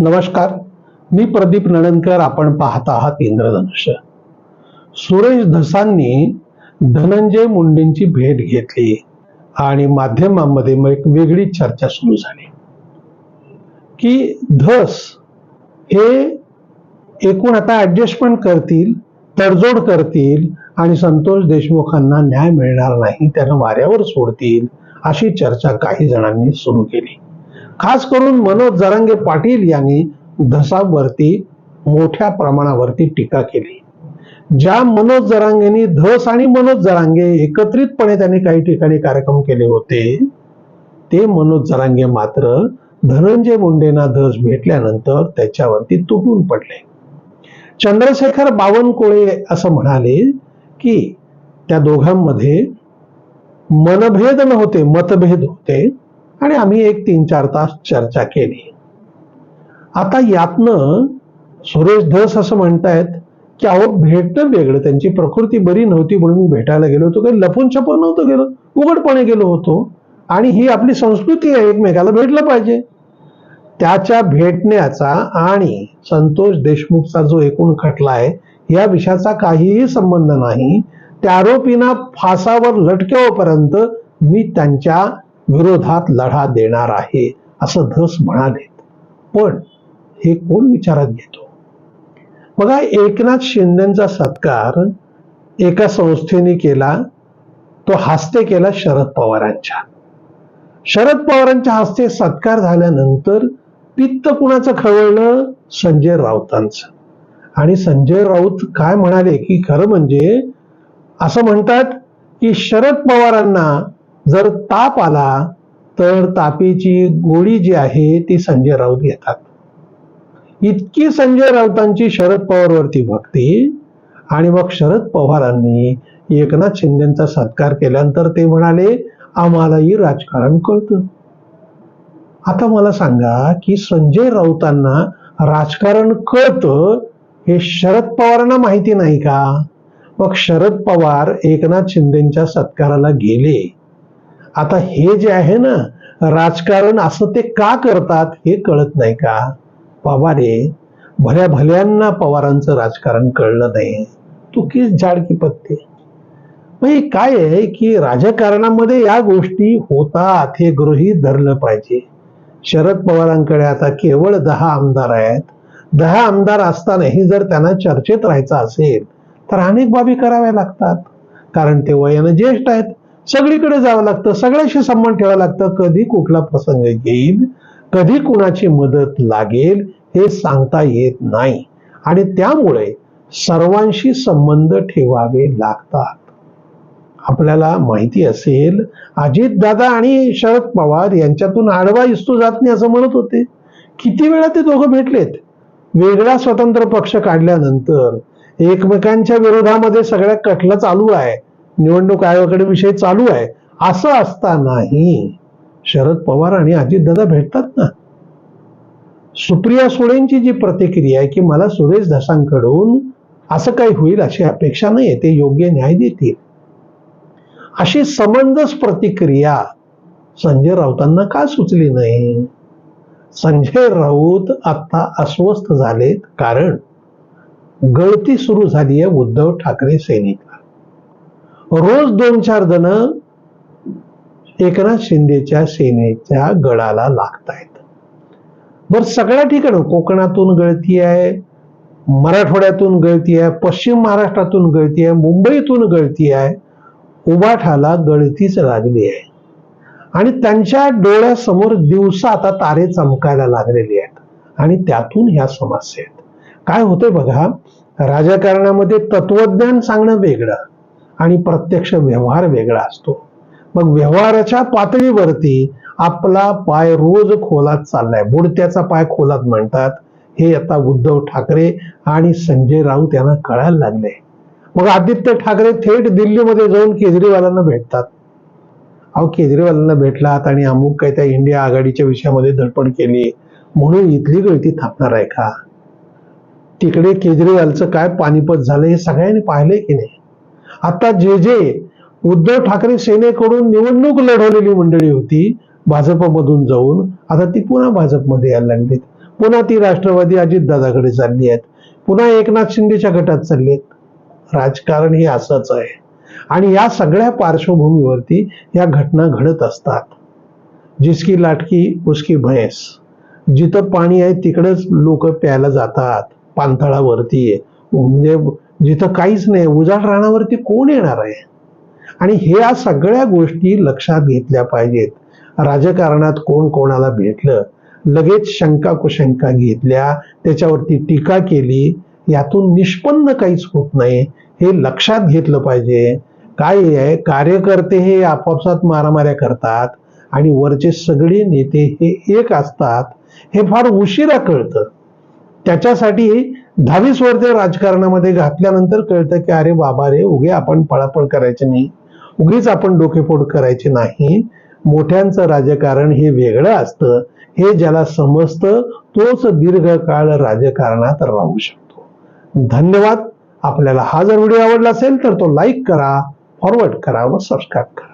नमस्कार. मी प्रदीप नणनकर आपण पाहत आहात इंद्रधनुष्य. सुरेश धसांनी धनंजय मुंडेंची भेट घेतली आणि माध्यमांमध्ये मग एक वेगळी चर्चा सुरू झाली. की धस हे एकूण आता ऍडजस्टमेंट करतील तडजोड करतील आणि संतोष देशमुखांना न्याय मिळणार नाही त्यांना वाऱ्यावर सोडतील अशी चर्चा काही जणांनी सुरू केली. खास करून मनोज जरांगे पाटील यांनी धसावरती मोठ्या प्रमाणावरती टीका केली. ज्या मनोज जरांगेनी धस आणि मनोज जरांगे एकत्रितपणे त्यांनी काही ठिकाणी कार्यक्रम केले होते ते मनोज जरांगे मात्र धनंजय मुंडेंना धस भेटल्यानंतर त्याच्यावरती तुटून पडले. चंद्रशेखर बावनकुळे असं म्हणाले की त्या दोघांमध्ये मनभेद नव्हते मतभेद होते. आणि आम्ही एक तीन चार तास चर्चा केली. आता यातनं सुरेश धस असं म्हणतायत की अहो भेटणं वेगळं. त्यांची प्रकृती बरी नव्हती म्हणून मी भेटायला गेलो होतो. काही लपून छपून नव्हतं गेलो. उघडपणे गेलो होतो. आणि ही आपली संस्कृती आहे. एकमेकाला भेटलं पाहिजे. त्याच्या भेटण्याचा आणि संतोष देशमुखचा जो एकूण खटला आहे या विषयाचा काहीही संबंध नाही. त्या आरोपींना फासावर लटकेवपर्यंत मी त्यांच्या विरोधात लढा देणार आहे असं धस म्हणाले. पण हे कोण विचारात घेतो? बघा एकनाथ शिंदेचा सत्कार एका संस्थेने केला तो हस्ते केला शरद पवारांच्या. शरद पवारांच्या हस्ते सत्कार झाल्यानंतर पित्त कुणाचं खवळलं? संजय राऊतांचं. आणि संजय राऊत काय म्हणाले की खरं म्हणजे असं म्हणतात की शरद पवारांना जर ताप आला तर तापीची गोळी जी आहे ती संजय राऊत घेतात. इतकी संजय राऊतांची शरद पवारवरती भक्ती आणि मग शरद पवारांनी एकनाथ शिंदेचा सत्कार केल्यानंतर ते म्हणाले आम्हालाही राजकारण कळतं. आता मला सांगा की संजय राऊतांना राजकारण कळतं हे शरद पवारांना माहिती नाही का? मग शरद पवार एकनाथ शिंदेच्या सत्काराला गेले. आता हे जे आहे ना राजकारण असं ते का करतात हे कळत नाही का? पवारे भल्या भल्यांना पवारांचं राजकारण कळलं नाही. तू की झाडकी पत्ते. मग काय आहे की राजकारणामध्ये या गोष्टी होतात हे गृहीत धरलं पाहिजे. शरद पवारांकडे आता केवळ दहा आमदार आहेत. दहा आमदार असतानाही जर त्यांना चर्चेत राहायचं असेल तर अनेक बाबी कराव्या लागतात. कारण ते वयानं ज्येष्ठ आहेत. सगळीकडे जावं लागतं सगळ्याशी संबंध ठेवावं लागतं. कधी कुठला प्रसंग येईल कधी कुणाची मदत लागेल हे सांगता येत नाही. आणि त्यामुळे सर्वांशी संबंध ठेवावे लागतात. आपल्याला माहिती असेल अजित दादा आणि शरद पवार यांच्यातून आडवा इस्तू जात नाही असं म्हणत होते. किती वेळा ते दोघं भेटलेत? वेगळा स्वतंत्र पक्ष काढल्यानंतर एकमेकांच्या विरोधामध्ये सगळ्या कठला चालू आहे. निवडणूक आयोगाकडे विषय चालू आहे. असं असतानाही शरद पवार आणि अजितदादा भेटतात ना? सुप्रिया सुळेंची जी प्रतिक्रिया आहे की मला सुरेश धसांकडून असं काही होईल अशी अपेक्षा नाही ते योग्य न्याय देतील. अशी समंजस प्रतिक्रिया संजय राऊतांना का सुचली नाही? संजय राऊत आता अस्वस्थ झालेत कारण गळती सुरू झाली आहे उद्धव ठाकरे सेनेला रोज दोन चार जण एकनाथ शिंदेच्या सेनेच्या गडाला लागतायत. बर सगळ्या ठिकाणी कोकणातून गळती आहे मराठवाड्यातून गळती आहे पश्चिम महाराष्ट्रातून गळती आहे मुंबईतून गळती आहे उबाठाला गळतीच लागली आहे. आणि त्यांच्या डोळ्यासमोर दिवसा आता तारे चमकायला लागलेले आहेत आणि त्यातून ह्या समस्या आहेत. काय होतंय बघा राजकारणामध्ये तत्वज्ञान सांगणं वेगळं. आणि प्रत्यक्ष व्यवहार वेगळा असतो. मग व्यवहाराच्या पातळीवरती आपला पाय रोज खोलात चाललाय. बुडत्याचा पाय खोलात म्हणतात. हे आता उद्धव ठाकरे आणि संजय राऊत यांना कळायला लागले. मग आदित्य ठाकरे थेट दिल्लीमध्ये जाऊन केजरीवालांना भेटतात. अहो केजरीवालांना भेटलात आणि अमुक काही त्या इंडिया आघाडीच्या विषयामध्ये धडपड केली. म्हणून इथली गळती थांबणार आहे का? तिकडे केजरीवालचं काय पानिपत झालं हे सगळ्यांनी पाहिलंय की नाही? आता जे जे उद्धव ठाकरे सेनेकडून निवडणूक लढवलेली मंडळी होती भाजपमधून जाऊन आता ती पुन्हा भाजपमध्ये यायला लागलीत. पुन्हा ती राष्ट्रवादी अजितदादाकडे चालली आहेत. पुन्हा एकनाथ शिंदेच्या गटात चालली आहेत. राजकारण हे असंच आहे. आणि या सगळ्या पार्श्वभूमीवरती या घटना घडत असतात. जिसकी लाटकी उसकी भैंस. जिथं पाणी आहे तिकडच लोक प्यायला जातात. पाणथळावरती म्हणजे जिथं काहीच नाही उजाड राहण्यावरती कोण येणार आहे? आणि ह्या सगळ्या गोष्टी लक्षात घेतल्या पाहिजेत. राजकारणात कोण कोणाला भेटलं? लगेच शंका कुशंका घेतल्या त्याच्यावरती टीका केली यातून निष्पन्न काहीच होत नाही हे लक्षात घेतलं पाहिजे. काय आहे? कार्यकर्ते हे आपापसात मारामाऱ्या करतात आणि वरचे सगळे नेते हे एक असतात हे फार उशिरा कळतं. त्याच्यासाठी दहावीस वर्ष राजकारणामध्ये घातल्यानंतर कळतं की अरे बाबा रे उगे आपण पळापळ करायचे नाही. उगीच आपण डोकेफोड करायचे नाही. मोठ्यांचं राजकारण हे वेगळं असतं. हे ज्याला समजतं तोच दीर्घकाळ राजकारणात राहू शकतो. धन्यवाद. आपल्याला हा जर व्हिडिओ आवडला असेल तर तो लाईक करा फॉरवर्ड करा व सबस्क्राईब करा.